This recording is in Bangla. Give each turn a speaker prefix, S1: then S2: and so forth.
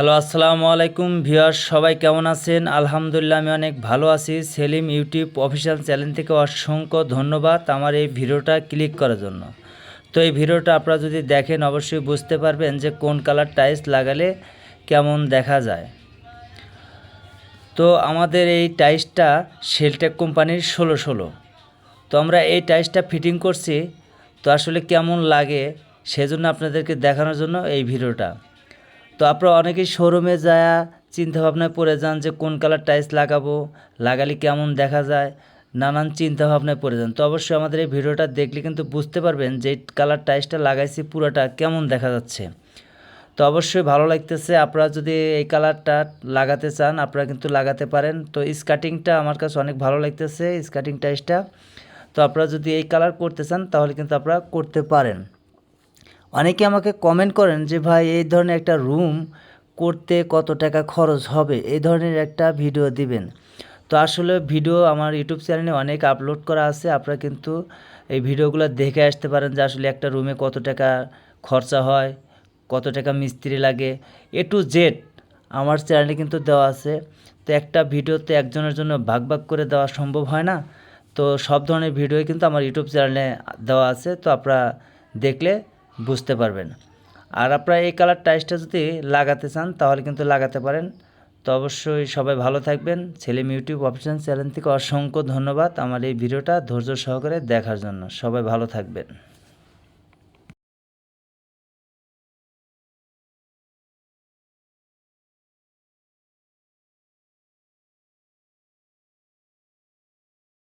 S1: হ্যালো, আসসালামু আলাইকুম ভিউয়ার সবাই কেমন আছেন? আলহামদুলিল্লাহ, আমি অনেক ভালো আছি। সেলিম ইউটিউব অফিসিয়াল চ্যানেল থেকে অসংখ্য ধন্যবাদ আমার এই ভিডিওটা ক্লিক করার জন্য। তো এই ভিডিওটা আপনারা যদি দেখেন, অবশ্যই বুঝতে পারবেন যে কোন কালার টাইলস লাগালে কেমন দেখা যায়। তো আমাদের এই টাইলসটা শেলটেক কোম্পানির ষোলো ষোলো। তো আমরা এই টাইলসটা ফিটিং করছি। তো আসলে কেমন লাগে সেজন্য আপনাদেরকে দেখানোর জন্য এই ভিডিওটা। তো আপনারা অনেকেই শোরুমে যায় চিন্তা ভাবনায় পড়ে যান যে কোন কালার টাইলস লাগাবো, লাগালে কেমন দেখা যায়, নানান চিন্তা ভাবনায় পড়ে যান। তো অবশ্যই আমাদের এই ভিডিওটা দেখলে কিন্তু বুঝতে পারবেন যে কালার টাইলসটা লাগাইছি, পুরোটা কেমন দেখা যাচ্ছে। তো অবশ্যই ভালো লাগতেছে, আপনারা যদি এই কালারটা লাগাতে চান, আপনারা কিন্তু লাগাতে পারেন। তো স্কার্টিংটা আমার কাছে অনেক ভালো লাগতেছে স্কার্টিং টাইলসটা তো আপনারা যদি এই কালার করতে চান, তাহলে কিন্তু আপনারা করতে পারেন। অনেকে আমাকে কমেন্ট করেন যে, ভাই, এই ধরনের একটা রুম করতে কত টাকা খরচ হবে? এই ধরনের একটা ভিডিও দিবেন। তো আসলে ভিডিও আমার ইউটিউব চ্যানেলে অনেক আপলোড করা আছে। আপনারা কিন্তু এই ভিডিওগুলো দেখে আসতে পারেন যে, আসলে একটা রুমে কত টাকা খরচা হয়, কত টাকা মিস্ত্রি লাগে। এ টু জেড আমার চ্যানেলে কিন্তু দেওয়া আছে। তো একটা ভিডিওতে একজনের জন্য ভাগ ভাগ করে দেওয়া সম্ভব হয় না। তো সব ধরনের ভিডিওই কিন্তু আমার ইউটিউব চ্যানেলে দেওয়া আছে। তো আপনারা দেখলে বুঝতে পারবেন। আর আপনারা এই কালার টাইসটা যদি লাগাতে চান, তাহলে কিন্তু লাগাতে পারেন। তো অবশ্যই সবাই ভালো থাকবেন। ছেলে ইউটিউব অপশন চ্যানেল থেকে অসংখ্য ধন্যবাদ আমার এই ভিডিওটা ধৈর্য সহকারে দেখার জন্য। সবাই ভালো থাকবেন।